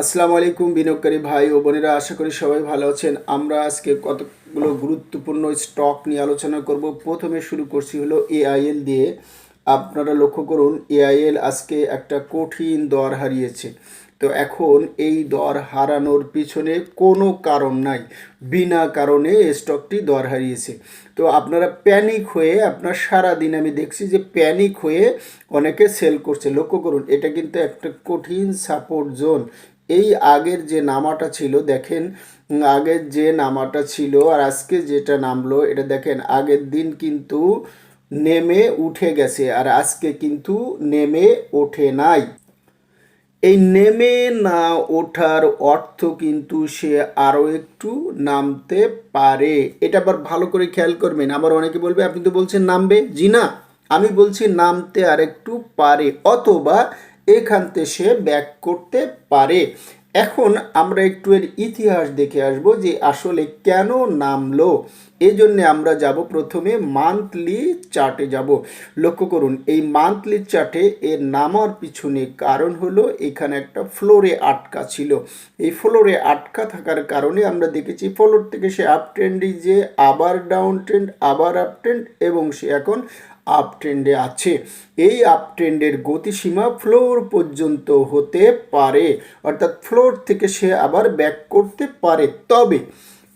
আসসালামু আলাইকুম বিনিয়োগকারী ভাই ও বোনেরা, আশা করি সবাই ভালো আছেন। আমরা আজকে কতগুলো গুরুত্বপূর্ণ স্টক নিয়ে আলোচনা করব। প্রথমে শুরু করছি হলো এআইএল দিয়ে। আপনারা লক্ষ্য করুন, এআইএল আজকে একটা কঠিন দর হারিয়েছে। তো এখন এই দর হারানোর পিছনে কোনো কারণ নাই, বিনা কারণে স্টকটি দর হারিয়েছে। তো আপনারা প্যানিক হয়ে, আপনার সারা দিন আমি দেখছি যে প্যানিক হয়ে অনেকে সেল করছে। লক্ষ্য করুন, এটা কিন্তু একটা কঠিন সাপোর্ট জোন। এই আগের যে নামাটা ছিল, দেখেন আগের যে নামাটা ছিল আর আজকে যেটা নামলো, এটা দেখেন, আগের দিন কিন্তু নেমে উঠে গেছে আর আজকে কিন্তু নেমে ওঠে নাই। এই নেমে না ওঠার অর্থ কিন্তু সে আরও একটু নামতে পারে। এটা আবার ভালো করে খেয়াল করবেন, আবার অনেকে বলবে, আপনি তো বলছেন নামবে। জি না, আমি বলছি নামতে আর একটু পারে, অথবা এখান থেকে সে ব্যাক করতে পারে। এখন আমরা একটু এর ইতিহাস দেখে আসব যে আসলে কেন নামলো। এই জন্যে আমরা যাব প্রথমে মান্থলি চার্টে যাব। লক্ষ্য করুন, এই মান্থলি চার্টে এর নামার পিছনে কারণ হলো এখানে একটা ফ্লোরে আটকা ছিল। এই ফ্লোরে আটকা থাকার কারণে আমরা দেখেছি ফ্লোর থেকে সে আপ ট্রেন্ডে যে, আবার ডাউন ট্রেন্ড আবার আপ ট্রেন্ড এবং সে এখন আপ ট্রেন্ডে আছে। এই আপ ট্রেন্ডের গতিসীমা ফ্লোর পর্যন্ত হতে পারে, অর্থাৎ ফ্লোর থেকে সে আবার ব্যাক করতে পারে। তবে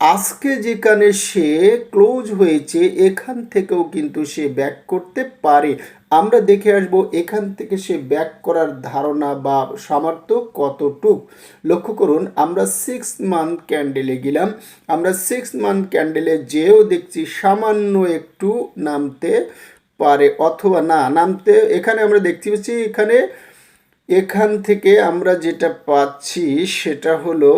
আজকে যেখানে সে ক্লোজ হয়েছে, এখান থেকেও কিন্তু সে ব্যাক করতে পারে। আমরা দেখে আসব এখান থেকে সে ব্যাক করার ধারণা বা সামর্থ্য কতটুক। লক্ষ্য করুন, আমরা সিক্স মান্থ ক্যান্ডেলে গেলাম। আমরা সিক্স মান্থ ক্যান্ডেলে যেও দেখছি সামান্য একটু নামতে পারে অথবা না নামতে এখানে আমরা দেখতে পাচ্ছি এখানে এখান থেকে আমরা যেটা পাচ্ছি সেটা হলো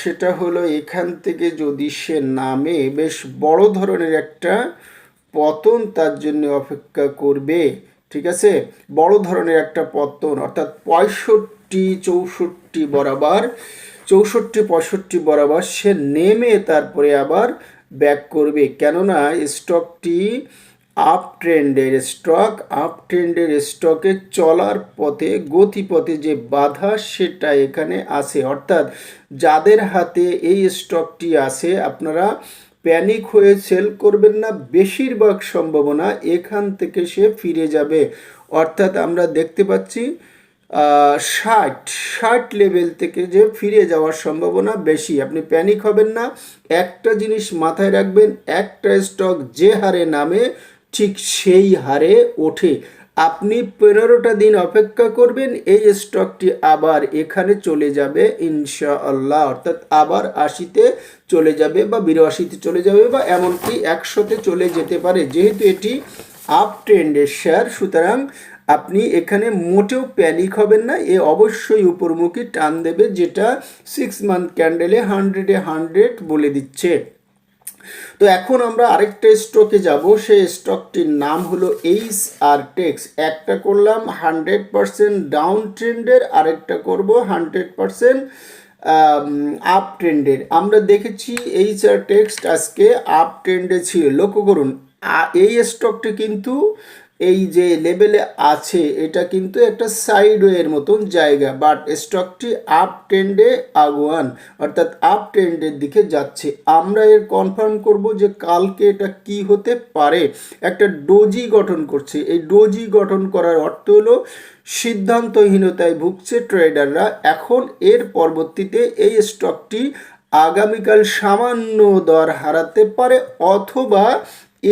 সেটা হলো এখান থেকে যদি সে নামে, বেশ বড় ধরনের একটা পতন তার জন্য অপেক্ষা করবে, ঠিক আছে? বড় ধরনের একটা পতন, অর্থাৎ পঁয়ষট্টি, চৌষট্টি বরাবর, চৌষট্টি, পঁয়ষট্টি বরাবর সে নেমে তারপরে আবার ব্যাক করবে। কেননা স্টকটি আপ ট্রেন্ডের স্টক আপ ট্রেন্ডের স্টকে চলার পথে, গতিপথে যে বাধা সেটা এখানে আছে। অর্থাৎ, যাদের হাতে এই স্টকটি আছে, আপনারা প্যানিক হয়ে সেল করবেন না। বেশিরভাগ সম্ভাবনা এখান থেকে সে ফিরে যাবে। অর্থাৎ, আমরা দেখতে পাচ্ছি ষাট ষাট লেভেল থেকে যে ফিরে যাওয়ার সম্ভাবনা বেশি। আপনি প্যানিক হবেন না। একটা জিনিস মাথায় রাখবেন, একটা স্টক যে হারে নামে, ঠিক সেই হারে ওঠে। আপনি পনেরোটা দিন অপেক্ষা করবেন, এই স্টকটি আবার এখানে চলে যাবে, ইনশাআল্লাহ। অর্থাৎ আবার আশিতে চলে যাবে বা বিরাশিতে চলে যাবে বা এমনকি একশোতে চলে যেতে পারে। যেহেতু এটি আপ ট্রেন্ডের শেয়ার সুতরাং আপনি এখানে মোটেও প্যানিক হবেন না, এ অবশ্যই উপরমুখী টান দেবে যেটা সিক্স মান্থ ক্যান্ডেলে হান্ড্রেডে হান্ড্রেড বলে দিচ্ছে। তো এখন আমরা আরেকটা স্টকে যাব, সেই স্টকটির নাম হলো এইচ আর টেক্স একটা করলাম হান্ড্রেড পারসেন্ট ডাউন ট্রেন্ডের আরেকটা করব হান্ড্রেড পারসেন্ট আপ ট্রেন্ডের আমরা দেখেছি এইচ আর টেক্সট আজকে আপ ট্রেন্ডে ছিল। লক্ষ্য করুন এই স্টকটি কিন্তু এই যে লেভেলে আছে, এটা কিন্তু একটা সাইডওয়ের মতন জায়গা বাট স্টকটি আপ ট্রেন্ডে আগুয়ান, অর্থাৎ আপ ট্রেন্ডের দিকে যাচ্ছে। আমরা এর কনফার্ম করব যে কালকে এটা কি হতে পারে। একটা ডোজি গঠন করছে। এই ডোজি গঠন করার অর্থ হলো সিদ্ধান্তহীনতায় ভুগছে ট্রেডাররা এখন এর পরবর্তীতে এই স্টকটি আগামীকাল সামান্য দর হারাতে পারে, অথবা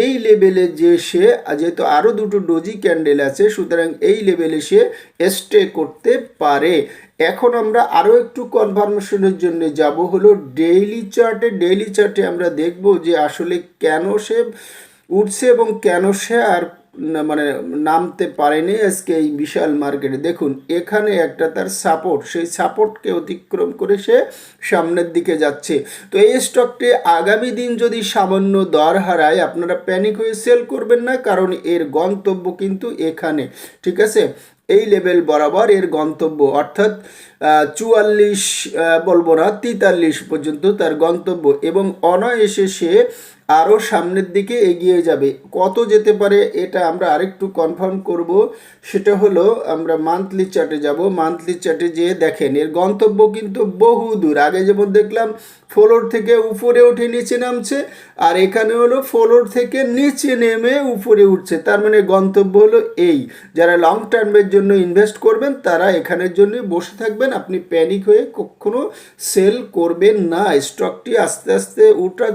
এই লেভেলে যে সে যেহেতু আরও দুটো ডোজি ক্যান্ডেল আছে, সুতরাং এই লেভেলে সে স্টে করতে পারে। এখন আমরা আরও একটু কনফার্মেশনের জন্য যাব হলো ডেইলি চার্টে ডেইলি চার্টে আমরা দেখব যে আসলে কেন সে উঠছে এবং কেন সে আর মানে নামতে পারেনি আজকে এই বিশাল মার্কেটে। দেখুন, এখানে একটা তার সাপোর্ট সেই সাপোর্টকে অতিক্রম করে সে সামনের দিকে যাচ্ছে। তো এই স্টকটি আগামী দিন যদি সামান্য দর হারায়, আপনারা প্যানিক হয়ে সেল করবেন না, কারণ এর গন্তব্য কিন্তু এখানে, ঠিক আছে? এই লেভেল বরাবর এর গন্তব্য, অর্থাৎ চুয়াল্লিশ বলব না, তেতাল্লিশ পর্যন্ত তার গন্তব্য এবং অনায়াসে সে আরও সামনের দিকে এগিয়ে যাবে। কত যেতে পারে এটা আমরা আরেকটু কনফার্ম করব। সেটা হলো আমরা মান্থলি চার্টে যাব। মান্থলি চার্টে যেয়ে দেখেন, এর গন্তব্য কিন্তু বহু দূর। আগে যেমন দেখলাম ফ্লোর থেকে উপরে উঠে নিচে নামছে, আর এখানে হলো ফ্লোর থেকে নিচে নেমে উপরে উঠছে। তার মানে গন্তব্য হলো এই। যারা লং টার্মের জন্য ইনভেস্ট করবেন, তারা এখানের জন্য বসে থাকবেন। আপনি প্যানিক হয়ে কখনো সেল করবেন না। স্টকটি আস্তে আস্তে উঠার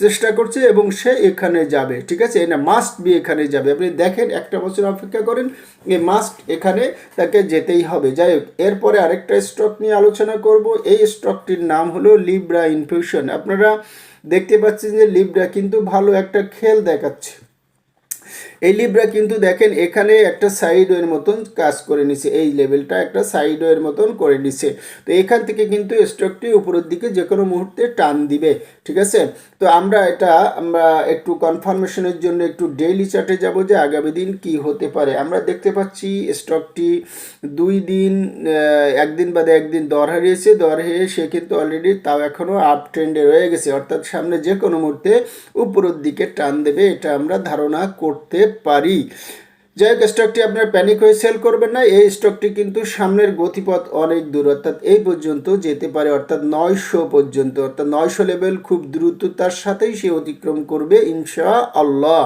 চেষ্টা করছে এবং সে এখানে যাবে, ঠিক আছে? না মাস্ট বি এখানে যাবে। আপনি দেখেন, একটা বছর অপেক্ষা করেন, এই মাস্ট এখানে তাকে যেতেই হবে। যাই হোক, এরপরে আরেকটা স্টক নিয়ে আলোচনা করব। এই স্টকটির নাম হলো লিব্রা ইনফিউশন আপনারা দেখতে পাচ্ছেন যে লিব্রা কিন্তু ভালো একটা খেল দেখাচ্ছে। এই লিব্রা কিন্তু দেখেন এখানে একটা সাইড ওয়ের মতন কাজ করে নিছে। এই লেভেলটা একটা সাইড ওয়ের মতন করে নিছে। তো এখান থেকে কিন্তু স্টকটি উপরের দিকে যে কোনো মুহূর্তে টান দিবে, ঠিক আছে? তো আমরা এটা, আমরা একটু কনফার্মেশনের জন্য একটু ডেইলি চার্টে যাব যে আগামী দিন কি হতে পারে। আমরা দেখতে পাচ্ছি স্টকটি দুই দিন একদিন বাদে একদিন দর হারিয়েছে। দর হারিয়ে সে কিন্তু অলরেডি তাও এখনও আপ ট্রেন্ডে রয়ে গেছে। অর্থাৎ সামনে যে কোনো মুহূর্তে উপরের দিকে টান দেবে, এটা আমরা ধারণা করতে পারি। যাই হোক স্টকটি আপনার প্যানিক হয়ে সেল করবেন না। এই স্টকটি কিন্তু সামনের গতিপথ অনেক দূর, অর্থাৎ এই পর্যন্ত যেতে পারে, অর্থাৎ নয়শো পর্যন্ত, অর্থাৎ নয়শো লেভেল খুব দ্রুততার সাথেই সে অতিক্রম করবে ইনশা আল্লাহ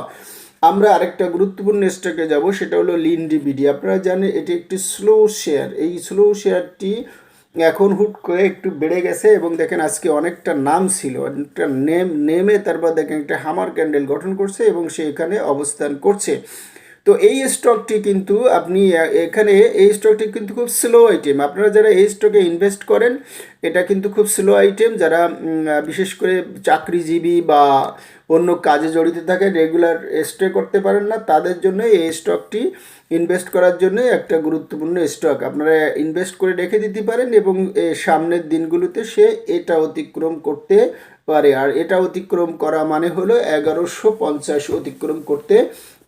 আমরা আরেকটা গুরুত্বপূর্ণ স্টকে যাব, সেটা হলো লিনডিবিডি আপনারা জানেন, এটি একটি স্লো শেয়ার এই স্লো শেয়ারটি এখন হুট করে একটু বেড়ে গেছে এবং দেখেন আজকে অনেকটা নাম ছিল, অনেকটা নেম, নেমে তারপর দেখেন একটা হামার ক্যান্ডেল গঠন করছে এবং সে এখানে অবস্থান করছে। তো এই স্টকটি কিন্তু আপনি, এখানে এই স্টকটি কিন্তু খুব স্লো আইটেম আপনারা যারা এই স্টকে ইনভেস্ট করেন, এটা কিন্তু খুব স্লো আইটেম যারা বিশেষ করে চাকরিজীবী বা অন্য কাজে জড়িত থাকে রেগুলার স্টে করতে পারেন না, তাদের জন্য এই স্টকটি ইনভেস্ট করার জন্য একটা গুরুত্বপূর্ণ স্টক আপনারা ইনভেস্ট করে রেখে দিতে পারেন এবং সামনের দিনগুলোতে সে এটা অতিক্রম করতে পারে। আর এটা অতিক্রম করা মানে হলো এগারোশো পঞ্চাশ অতিক্রম করতে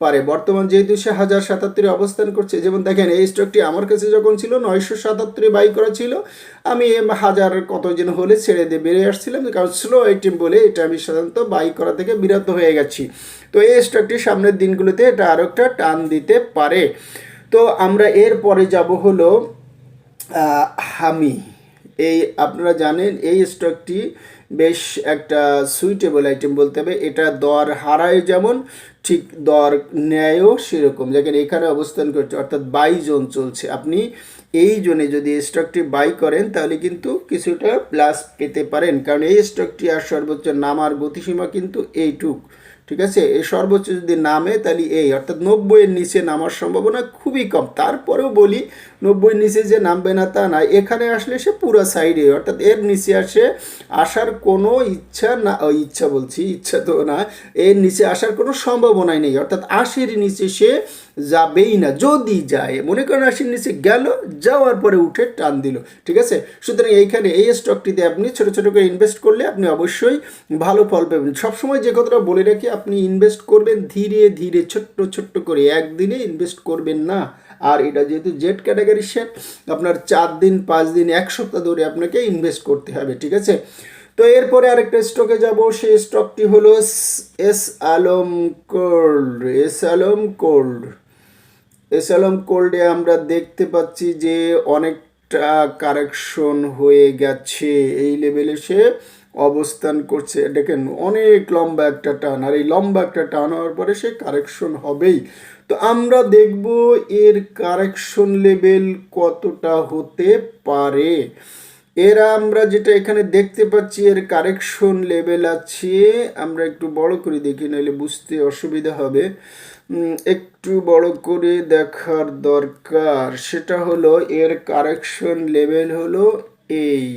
পারে। বর্তমান যেহেতু সে হাজার সাতাত্তরে অবস্থান করছে, যেমন দেখেন, এই স্টকটি আমার কাছে যখন ছিল, নয়শো সাতাত্তরে বাই করা ছিল, আমি হাজার কত যেন হলে ছেড়ে দিয়ে বেরিয়ে আসছিলাম, কারণ স্লো আইটেম বলে এটা আমি সাধারণত বাই করা থেকে বিরত হয়ে গেছি। তো এই স্টকটি সামনের দিনগুলোতে এটা আরও একটা টান দিতে পারে। তো আমরা এরপরে যাব হলো হামি। এই আপনারা জানেন, এই স্টকটি বেশ একটা সুইটেবল আইটেম বলতে হবে। এটা দর হারায় যেমন ঠিক দর ন্যায়ও সেরকম। দেখেন এখানে অবস্থান করছে, অর্থাৎ বাই জোন চলছে। আপনি এই জোনে যদি স্টকটি বাই করেন, তাহলে কিন্তু কিছুটা প্লাস পেতে পারেন। কারণ এই স্টকটি আর সর্বোচ্চ নামার গতিসীমা কিন্তু এইটুক। ঠিক আছে? এই সর্বোচ্চ যদি নামে, তাহলে এই, অর্থাৎ নব্বইয়ের নিচে নামার সম্ভাবনা খুবই কম। তারপরেও বলি, নব্বইয়ের নিচে যে নামবে না তা না, এখানে আসলে সে পুরো সাইডে, অর্থাৎ এর নিচে আসে, আসার কোনো ইচ্ছা না ইচ্ছা বলছি, ইচ্ছা তো না, এর নিচে আসার কোনো সম্ভাবনাই নেই। অর্থাৎ আশির নিচে সে যাবেই না, যদি যায়। মনে করেন আশির নিচে গেল, যাওয়ার পরে উঠে টান দিল, ঠিক আছে? সুতরাং এইখানে এই স্টকটিতে আপনি ছোট ছোট করে ইনভেস্ট করলে আপনি অবশ্যই ভালো ফল পাবেন। সবসময় যে কথাটা বলে রাখি আপনি ইনভেস্ট করবেন, ধীরে ধীরে, ছোট্ট ছোট্ট করে একদিনে ইনভেস্ট করবেন না। আর এটা যেহেতু জেড ক্যাটাগরির শেয়ার আপনার চার দিন, পাঁচ দিন, এক সপ্তাহ ধরে আপনাকে ইনভেস্ট করতে হবে, ঠিক আছে? তো এরপরে আরেকটা স্টকে যাব, সেই স্টকটি হলো S Alam cold S Alam cold S Alam কোল্ডে আমরা দেখতে পাচ্ছি যে অনেকটা কারেকশন হয়ে গেছে, এই লেভেলে সে অবস্থান করছে। দেখেন, অনেক লম্বা একটা টান, আর এই লম্বা একটা টান হওয়ার পরে সে কারেকশন হবেই। তো আমরা দেখব এর কারেকশন লেভেল কতটা হতে পারে। এরা আমরা যেটা এখানে দেখতে পাচ্ছি, এর কারেকশন লেভেল আছে, আমরা একটু বড় করে দেখি, নাহলে বুঝতে অসুবিধা হবে। একটু বড় করে দেখার দরকার, সেটা হলো এর কারেকশন লেভেল হলো এই।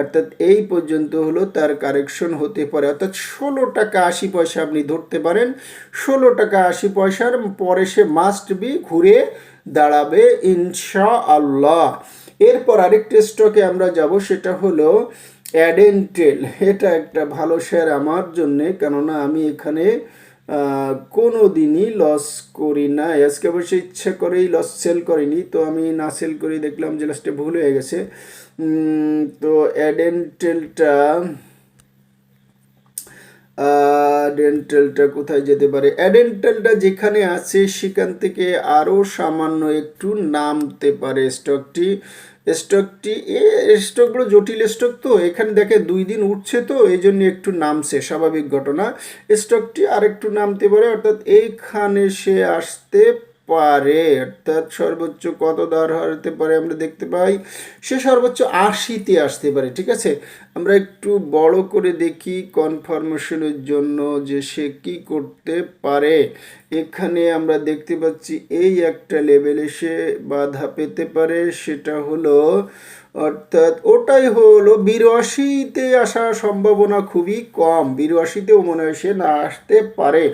অর্থাৎ এই পর্যন্ত হলো তার কারেকশন হতে পারে। অর্থাৎ ষোলো টাকা আশি পয়সা আপনি ধরতে পারেন। ষোলো টাকা আশি পয়সার পরে সে মাস্ট বি ঘুরে দাঁড়াবে ইনশা আল্লাহ এরপর আরেকটা স্টকে আমরা যাব, সেটা হলো অ্যাডেন্টেল এটা একটা ভালো শেয়ার আমার জন্যে, কেননা আমি এখানে কোনো দিনই লস করি না। আজকে অবশ্যই ইচ্ছা করেই লস সেল করিনি। তো আমি না সেল করে দেখলাম যে লাস্টে ভুল হয়ে গেছে। তো অ্যাডেন্টেলটা ডেন্টালটা কোথায় যেতে পারে? অ্যাডেন্টালটা যেখানে আছে, সেখান থেকে আরও সামান্য একটু নামতে পারে স্টকটি স্টকটি এ স্টকগুলো জটিল স্টক তো, এখানে দেখে দুই দিন উঠছে তো এই জন্য একটু নামছে, স্বাভাবিক ঘটনা। স্টকটি আর একটু নামতে পারে, অর্থাৎ এইখানে সে আসতে পারে, অর্থাৎ সর্বোচ্চ কত দর হতে পারে আমরা দেখতে পাই? সে সর্বোচ্চ আশিতে আসতে পারে, ঠিক আছে? আমরা একটু বড় করে দেখি কনফার্মেশনের জন্য যে সে কি করতে পারে। এখানে আমরা দেখতে পাচ্ছি এই একটা লেভেলে সে বাধা পেতে পারে, সেটা হলো অর্থাৎ ওটাই হলো বিরাশিতে আসার সম্ভাবনা খুবই কম। বিরাশিতেও মনে হয় সে না আসতে পারে।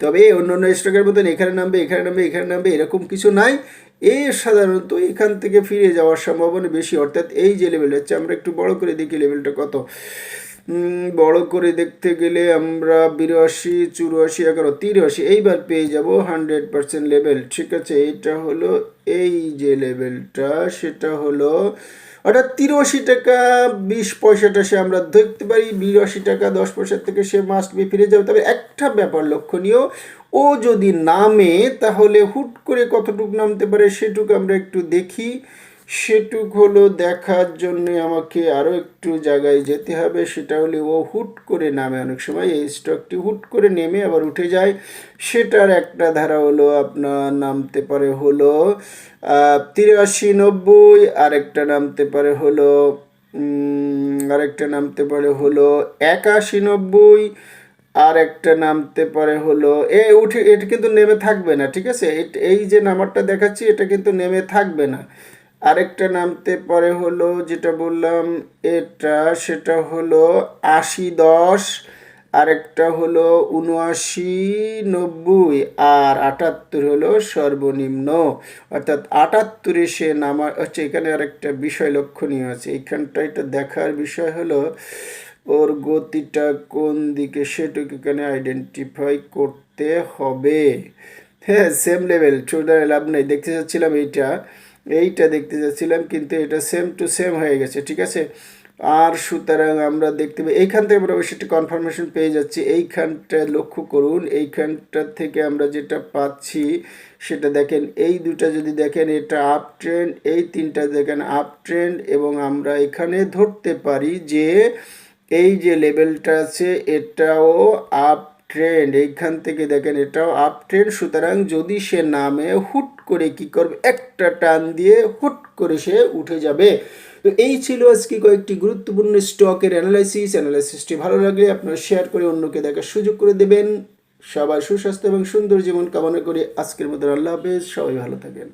তবে অন্য অন্য স্টকের মতন এখানে নামবে এখানে নামবে এখানে নামবে, এরকম কিছু নাই। এ সাধারণত এখান থেকে ফিরে যাওয়ার সম্ভাবনা বেশি। অর্থাৎ এই যে লেভেল হচ্ছে আমরা একটু বড় করে দেখি লেভেলটা কত। বড় করে দেখতে গেলে আমরা বিরাশি, চুরাশি, এগারো, তিরাশি, এইবার পেয়ে যাব হান্ড্রেড পার্সেন্ট লেভেল। ঠিক আছে, এটা হলো এই যে লেভেলটা, সেটা হলো অর্থাৎ তিরাশি টাকা, বিশ পয়সাটা সে আমরা দেখতে পারি, বিরাশি টাকা, দশ পয়সা থেকে সে মাস্ট বি ফিরে যাবে। তবে একটা ব্যাপার লক্ষণীয়, ও যদি নামে তাহলে হুট করে কতটুকু নামতে পারে সেটুকু আমরা একটু দেখি। সেটুক হলো দেখার জন্য আমাকে আরও একটু জায়গায় যেতে হবে। সেটা হলে ও হুট করে নামে। অনেক সময় এই স্টকটি হুট করে নেমে আবার উঠে যায়। সেটার একটা ধারা হলো আপনার নামতে পারে হলো তিরাশি নব্বই, আরেকটা নামতে পারে হলো আরেকটা নামতে পারে হলো একাশি নব্বই আর একটা নামতে পারে হলো, এ উঠে, এটা কিন্তু নেমে থাকবে না, ঠিক আছে? এই যে নাম্বারটা দেখাচ্ছি, এটা কিন্তু নেমে থাকবে না। আরেকটা নামতে পারে হলো যেটা বললাম এটা, সেটা হলো আশি দশ, আরেকটা হলো উনআশি নব্বই, আর আটাত্তর হলো সর্বনিম্ন। অর্থাৎ আটাত্তরে সে নামা, হচ্ছে এখানে আরেকটা বিষয় লক্ষণীয় আছে। এখানটা এটা দেখার বিষয় হলো ওর গতিটা কোন দিকে সেটুকু এখানে আইডেন্টিফাই করতে হবে। হ্যাঁ সেম লেভেল ছোটার লাভ নেই। দেখতে চাচ্ছিলাম এইটা। এইটা দেখতে চাচ্ছিলাম কিন্তু এটা সেম টু সেম হয়ে গেছে, ঠিক আছে? আর সুতরাং আমরা দেখতে পাই, এইখান থেকে আমরা অবশ্যই কনফার্মেশন পেয়ে যাচ্ছি, এইখানটা লক্ষ্য করুন, এইখানটা থেকে আমরা যেটা পাচ্ছি, সেটা দেখেন, এই দুটা যদি দেখেন, এটা আপ ট্রেন্ড এই তিনটা দেখেন আপ ট্রেন্ড এবং আমরা এখানে ধরতে পারি যে, এই যে লেভেলটা আছে, এটাও আপ ট্রেন্ড এইখান থেকে দেখেন এটাও আপ ট্রেন্ড সুতরাং যদি সে নামে হুট করে কি করবে, একটা টান দিয়ে হুট করে সে উঠে যাবে। তো এই ছিল আজকে কয়েকটি গুরুত্বপূর্ণ স্টকের অ্যানালাইসিস অ্যানালাইসিসটি ভালো লাগলে আপনারা শেয়ার করে অন্যকে দেখার সুযোগ করে দেবেন। সবাই সুস্বাস্থ্য এবং সুন্দর জীবন কামনা করে। আজকের মতো আল্লাহ হাফেজ। সবাই ভালো থাকেন।